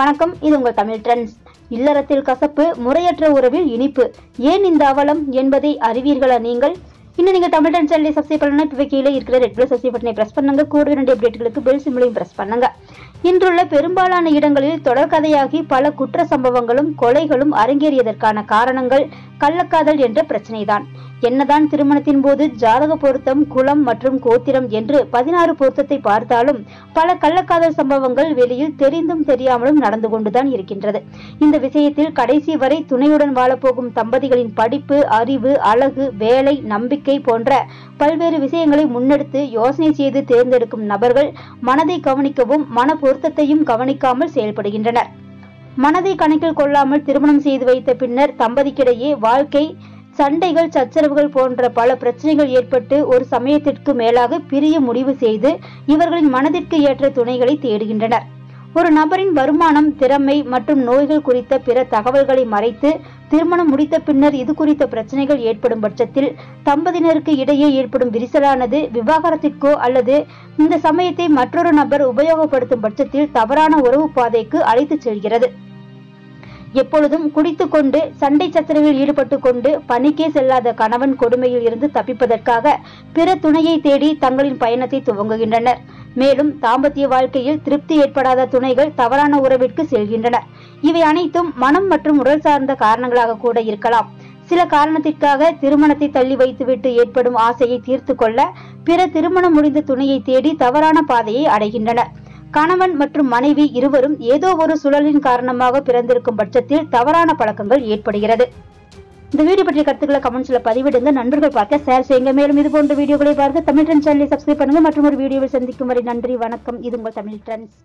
வணக்கம் இது உங்கள் தமிழ் ட்ரெண்ட்ஸ். இல்லறத்தில் கசப்பு முறையற்ற உறவில் இனிப்பு. ஏன் இந்த அவலம் என்பதை அறிவீர்களா நீங்கள்? இன்னும் நீங்க தமிழ் ட்ரெண்ட் சேனலை சப்ஸ்கிரைப் பண்ணணும் இப்போ கீழே இருக்கிற ரெட் பிளஸ் சப்ஸ்கிரைப் பட்டனை பிரஸ் பண்ணுங்க. கூடவே ரெண்டு அப்டேட்களுக்கு பெல் சிம்பிளையும் பிரஸ் பண்ணுங்க. இன்றுள்ள பெரும்பாலான இடங்களில் தொடர்கதையாகி பல குற்ற சம்பவங்களும் கொலைகளும் அரங்கேறியதற்கான காரணங்கள் கள்ளக்காதல் என்ற பிரச்சனைதான். என்னதான் திருமணத்தின் போது ஜாதக பொருத்தம் குலம் மற்றும் கோத்திரம் என்று பதினாறு பொருத்தத்தை பார்த்தாலும் பல கள்ளக்காதல் சம்பவங்கள் வெளியில் தெரிந்தும் தெரியாமலும் நடந்து கொண்டுதான் இருக்கின்றது. இந்த விஷயத்தில் கடைசி வரை துணையுடன் வாழப்போகும் தம்பதிகளின் படிப்பு அறிவு அழகு வேலை நம்பிக்கை போன்ற பல்வேறு விஷயங்களை முன்னெடுத்து யோசனை செய்து தேர்ந்தெடுக்கும் நபர்கள் மனதை கவனிக்கவும் மன பொருத்தத்தையும் கவனிக்காமல் செயல்படுகின்றனர். மனதை கணக்கில் கொள்ளாமல் திருமணம் செய்து வைத்த பின்னர் தம்பதிக்கிடையே வாழ்க்கை சண்டைகள் சச்சரவுகள் போன்ற பல பிரச்சனைகள் ஏற்பட்டு ஒரு சமயத்திற்கு மேலாக பிரிய முடிவு செய்து இவர்களின் மனதிற்கு ஏற்ற துணைகளை தேடுகின்றனர். ஒரு நபரின் வருமானம் திறமை மற்றும் நோய்கள் குறித்த பிற தகவல்களை மறைத்து திருமணம் முடித்த பின்னர் இது குறித்த பிரச்சனைகள் ஏற்படும் பட்சத்தில் தம்பதியினருக்கு இடையே ஏற்படும் விரிசலானது விவாகரத்திற்கோ அல்லது இந்த சமயத்தை மற்றொரு நபர் உபயோகப்படுத்தும் பட்சத்தில் தவறான உறவு பாதைக்கு அழைத்துச் செல்கிறது. எப்பொழுதும் குடித்துக்கொண்டு சண்டை சச்சரவில் ஈடுபட்டு கொண்டு பணிக்கே செல்லாத கணவன் கொடுமையில் இருந்து தப்பிப்பதற்காக பிற துணையை தேடி தங்களின் பயணத்தை துவங்குகின்றனர். மேலும் தாம்பத்திய வாழ்க்கையில் திருப்தி ஏற்படாத துணைகள் தவறான உறவிற்கு செல்கின்றனர் இவை அனைத்தும் மனம் மற்றும் உடல் சார்ந்த காரணங்களாக கூட இருக்கலாம். சில காரணத்திற்காக திருமணத்தை தள்ளி வைத்துவிட்டு ஏற்படும் ஆசையை தீர்த்து கொள்ள பிற திருமணம் முடிந்த துணையை தேடி தவறான பாதையை அடைகின்றனர். கணவன் மற்றும் மனைவி இருவரும் ஏதோ ஒரு சுழலின் காரணமாக பிறந்திருக்கும் பட்சத்தில் தவறான பழக்கங்கள் ஏற்படுகிறது. இந்த வீடியோ பற்றிய கருத்துக்களை கமெண்ட்ஸ்ல பதிவிடுங்க. நண்பர்கள் பார்க்க ஷேர் செய்யுங்க. மேலும் இது போன்ற வீடியோக்களை பார்த்து தமிழ் ட்ரெண்ட் சேனலை சப்ஸ்கிரைப் பண்ணுங்க. மற்றும் ஒரு வீடியோவை சந்திக்கும் வரை நன்றி வணக்கம். இது உங்கள் தமிழ் ட்ரெண்ட்ஸ்